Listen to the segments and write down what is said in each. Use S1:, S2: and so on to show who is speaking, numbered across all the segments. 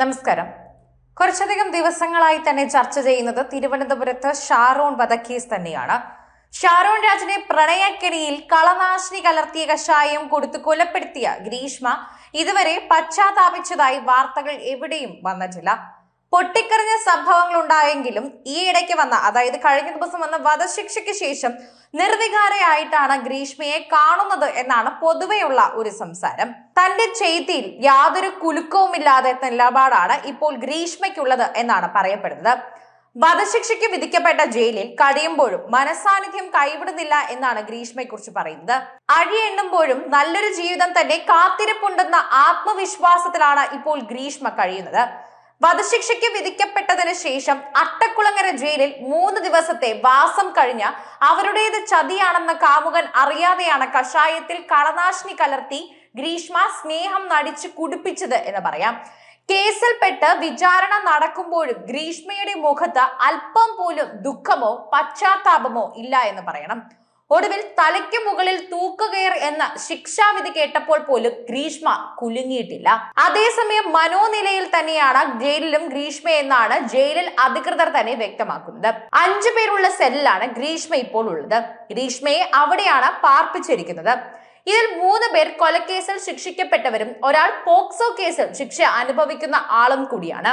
S1: നമസ്കാരം. കുറച്ചധികം ദിവസങ്ങളായി തന്നെ ചർച്ച ചെയ്യുന്നത് തിരുവനന്തപുരത്ത് ഷാറോൺ വധക്കേസ് തന്നെയാണ്. ഷാറോൺ രാജിനെ പ്രണയക്കെണിയിൽ കളനാശിനി കലർത്തിയ കഷായം കൊടുത്ത് കൊലപ്പെടുത്തിയ ഗ്രീഷ്മ ഇതുവരെ പശ്ചാത്താപിച്ചതായി വാർത്തകൾ എവിടെയും വന്നിട്ടില്ല പൊട്ടിക്കറിഞ്ഞ സംഭവങ്ങൾ ഉണ്ടായെങ്കിലും ഈ ഇടയ്ക്ക് വന്ന അതായത് കഴിഞ്ഞ ദിവസം വന്ന വധശിക്ഷയ്ക്ക് ശേഷം നിർവികാരയായിട്ടാണ് ഗ്രീഷ്മയെ കാണുന്നത് എന്നാണ് പൊതുവെയുള്ള ഒരു സംസാരം. തന്റെ ചെയ്തിയിൽ യാതൊരു കുലുക്കവുമില്ലാതെ നിലപാടാണ് ഇപ്പോൾ ഗ്രീഷ്മയ്ക്കുള്ളത് എന്നാണ് പറയപ്പെടുന്നത്. വധശിക്ഷയ്ക്ക് വിധിക്കപ്പെട്ട ജയിലിൽ കഴിയുമ്പോഴും മനസാന്നിധ്യം കൈവിടുന്നില്ല എന്നാണ് ഗ്രീഷ്മയെക്കുറിച്ച് പറയുന്നത്. അഴിയെണ്ണുമ്പോഴും നല്ലൊരു ജീവിതം തന്നെ കാത്തിരിപ്പുണ്ടെന്ന ആത്മവിശ്വാസത്തിലാണ് ഇപ്പോൾ ഗ്രീഷ്മ കഴിയുന്നത്. വധശിക്ഷയ്ക്ക് വിധിക്കപ്പെട്ടതിന് ശേഷം അട്ടക്കുളങ്ങര ജയിലിൽ മൂന്ന് ദിവസത്തെ വാസം കഴിഞ്ഞ അവരുടേത് ചതിയാണെന്ന കാമുകൻ അറിയാതെയാണ് കഷായത്തിൽ കളനാശിനി കലർത്തി ഗ്രീഷ്മ സ്നേഹം നടിച്ച് കുടിപ്പിച്ചത് എന്ന് പറയാം. കേസിൽപ്പെട്ട് വിചാരണ നടക്കുമ്പോഴും ഗ്രീഷ്മയുടെ മുഖത്ത് അല്പം പോലും ദുഃഖമോ പശ്ചാത്താപമോ ഇല്ല എന്ന് പറയണം. ഒടുവിൽ തലയ്ക്ക് മുകളിൽ തൂക്കുകയർ എന്ന ശിക്ഷാവിധി കേട്ടപ്പോൾ പോലും ഗ്രീഷ്മ കുലുങ്ങിയിട്ടില്ല. അതേസമയം മനോനിലയിൽ തന്നെയാണ് ജയിലിലും ഗ്രീഷ്മ എന്നാണ് ജയിലിൽ അധികൃതർ തന്നെ വ്യക്തമാക്കുന്നത്. അഞ്ചു പേരുള്ള സെല്ലിലാണ് ഗ്രീഷ്മ ഇപ്പോൾ ഉള്ളത്. ഗ്രീഷ്മയെ അവിടെയാണ് പാർപ്പിച്ചിരിക്കുന്നത്. ഇതിൽ മൂന്ന് പേർ കൊലക്കേസിൽ ശിക്ഷിക്കപ്പെട്ടവരും ഒരാൾ പോക്സോ കേസിൽ ശിക്ഷ അനുഭവിക്കുന്ന ആളും കൂടിയാണ്.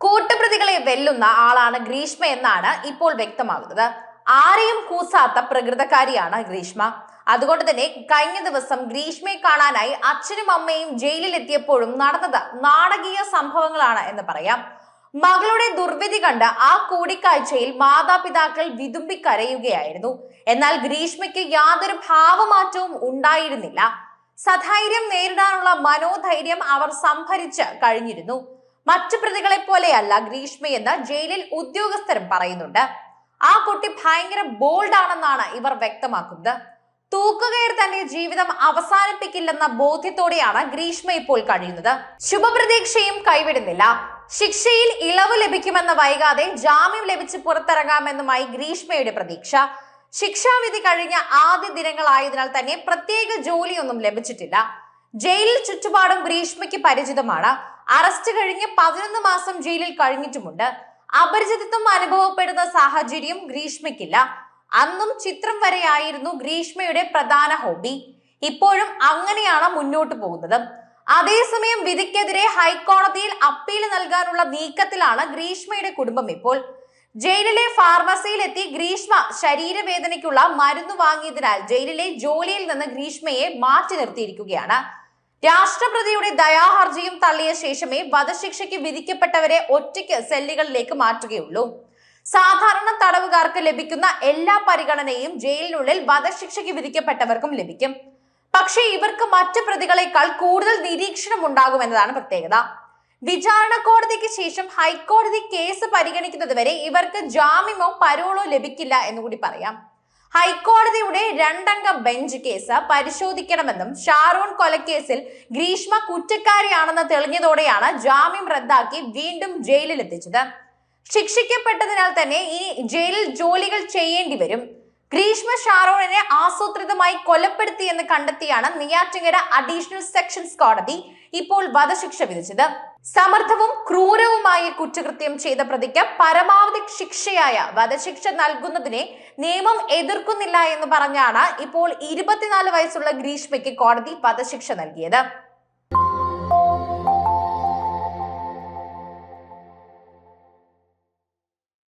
S1: കൂട്ടുപ്രതികളെ വെല്ലുന്ന ആളാണ് ഗ്രീഷ്മ എന്നാണ് ഇപ്പോൾ വ്യക്തമാകുന്നത്. ആരെയും കൂസാത്ത പ്രകൃതക്കാരിയാണ് ഗ്രീഷ്മ. അതുകൊണ്ട് തന്നെ കഴിഞ്ഞ ദിവസം ഗ്രീഷ്മയെ കാണാനായി അച്ഛനും അമ്മയും ജയിലിലെത്തിയപ്പോഴും നടന്നത് നാടകീയ സംഭവങ്ങളാണ് എന്ന് പറയാം. മകളുടെ ദുർവിധി കണ്ട് ആ കൂടിക്കാഴ്ചയിൽ മാതാപിതാക്കൾ വിതുമ്പി കരയുകയായിരുന്നു എന്നാൽ ഗ്രീഷ്മയ്ക്ക് യാതൊരു ഭാവമാറ്റവും ഉണ്ടായിരുന്നില്ല. സധൈര്യം നേരിടാനുള്ള മനോധൈര്യം അവർ സംഭരിച്ച് കഴിഞ്ഞിരുന്നു. മറ്റു പ്രതികളെ പോലെയല്ല ഗ്രീഷ്മയെന്ന് ജയിലിൽ ഉദ്യോഗസ്ഥരും പറയുന്നുണ്ട്. ആ കുട്ടി ഭയങ്കര ബോൾഡ് ആണെന്നാണ് ഇവർ വ്യക്തമാക്കുന്നത്. തൂക്കുകയർ തന്റെ ജീവിതം അവസാനിപ്പിക്കില്ലെന്ന ബോധ്യത്തോടെയാണ് ഗ്രീഷ്മ ഇപ്പോൾ കഴിയുന്നത്. ശുഭപ്രതീക്ഷയും കൈവിടുന്നില്ല. ശിക്ഷയിൽ ഇളവ് ലഭിക്കുമെന്ന് വൈകാതെ ജാമ്യം ലഭിച്ച് പുറത്തിറങ്ങാമെന്നുമായി ഗ്രീഷ്മയുടെ പ്രതീക്ഷ. ശിക്ഷാവിധി കഴിഞ്ഞ ആദ്യ ദിനങ്ങളായതിനാൽ തന്നെ പ്രത്യേക ജോലിയൊന്നും ലഭിച്ചിട്ടില്ല. ജയിലിൽ ചുറ്റുപാടും ഗ്രീഷ്മയ്ക്ക് പരിചിതമാണ്. അറസ്റ്റ് കഴിഞ്ഞ് പതിനൊന്ന് മാസം ജയിലിൽ കഴിഞ്ഞിട്ടുമുണ്ട്. അപരിചിതത്വം അനുഭവപ്പെടുന്ന സാഹചര്യം ഗ്രീഷ്മയ്ക്കില്ല. അന്നും ചിത്രം വരെയായിരുന്നു ഗ്രീഷ്മയുടെ പ്രധാന ഹോബി. ഇപ്പോഴും അങ്ങനെയാണ് മുന്നോട്ട് പോകുന്നത്. അതേസമയം വിധിക്കെതിരെ ഹൈക്കോടതിയിൽ അപ്പീൽ നൽകാനുള്ള നീക്കത്തിലാണ് ഗ്രീഷ്മയുടെ കുടുംബം ഇപ്പോൾ. ജയിലിലെ ഫാർമസിയിലെത്തി ഗ്രീഷ്മ ശരീരവേദനയ്ക്കുള്ള മരുന്ന് വാങ്ങിയതിനാൽ ജയിലിലെ ജോലിയിൽ നിന്ന് ഗ്രീഷ്മയെ മാറ്റി നിർത്തിയിരിക്കുകയാണ്. രാഷ്ട്രപതിയുടെ ദയാഹർജിയും തള്ളിയ ശേഷമേ വധശിക്ഷയ്ക്ക് വിധിക്കപ്പെട്ടവരെ ഒറ്റയ്ക്ക് സെല്ലുകളിലേക്ക് മാറ്റുകയുള്ളൂ. സാധാരണ തടവുകാർക്ക് ലഭിക്കുന്ന എല്ലാ പരിഗണനയും ജയിലിനുള്ളിൽ വധശിക്ഷയ്ക്ക് വിധിക്കപ്പെട്ടവർക്കും ലഭിക്കും. പക്ഷേ ഇവർക്ക് മറ്റു പ്രതികളെക്കാൾ കൂടുതൽ നിരീക്ഷണം ഉണ്ടാകുമെന്നതാണ് പ്രത്യേകത. വിചാരണ കോടതിക്ക് ശേഷം ഹൈക്കോടതി കേസ് പരിഗണിക്കുന്നതുവരെ ഇവർക്ക് ജാമ്യമോ പരോളോ ലഭിക്കില്ല എന്നുകൂടി പറയാം. ഹൈക്കോടതിയുടെ രണ്ടംഗ ബെഞ്ച് കേസ് പരിശോധിക്കണമെന്നും ഷാറൂൺ കൊലക്കേസിൽ ഗ്രീഷ്മ കുറ്റക്കാരിയാണെന്ന് തെളിഞ്ഞതോടെയാണ് ജാമ്യം റദ്ദാക്കി വീണ്ടും ജയിലിൽ എത്തിച്ചത് ശിക്ഷിക്കപ്പെട്ടതിനാൽ തന്നെ ഇനി ജയിലിൽ ജോലികൾ ചെയ്യേണ്ടി വരും. ഗ്രീഷ്മ ഷാറോണിനെ ആസൂത്രിതമായി കൊലപ്പെടുത്തിയെന്ന് കണ്ടെത്തിയാണ് നെയ്യാറ്റിങ്ങര അഡീഷണൽ സെക്ഷൻസ് കോടതി ഇപ്പോൾ വധശിക്ഷ വിധിച്ചത്. സമർത്ഥവും ക്രൂരവുമായ കുറ്റകൃത്യം ചെയ്ത പ്രതിക്ക് പരമാവധി ശിക്ഷയായ വധശിക്ഷ നൽകുന്നതിനെ നിയമം എതിർക്കുന്നില്ല എന്ന് പറഞ്ഞാണ് ഇപ്പോൾ ഇരുപത്തിനാല് വയസ്സുള്ള ഗ്രീഷ്മയ്ക്ക് കോടതി വധശിക്ഷ നൽകിയത്.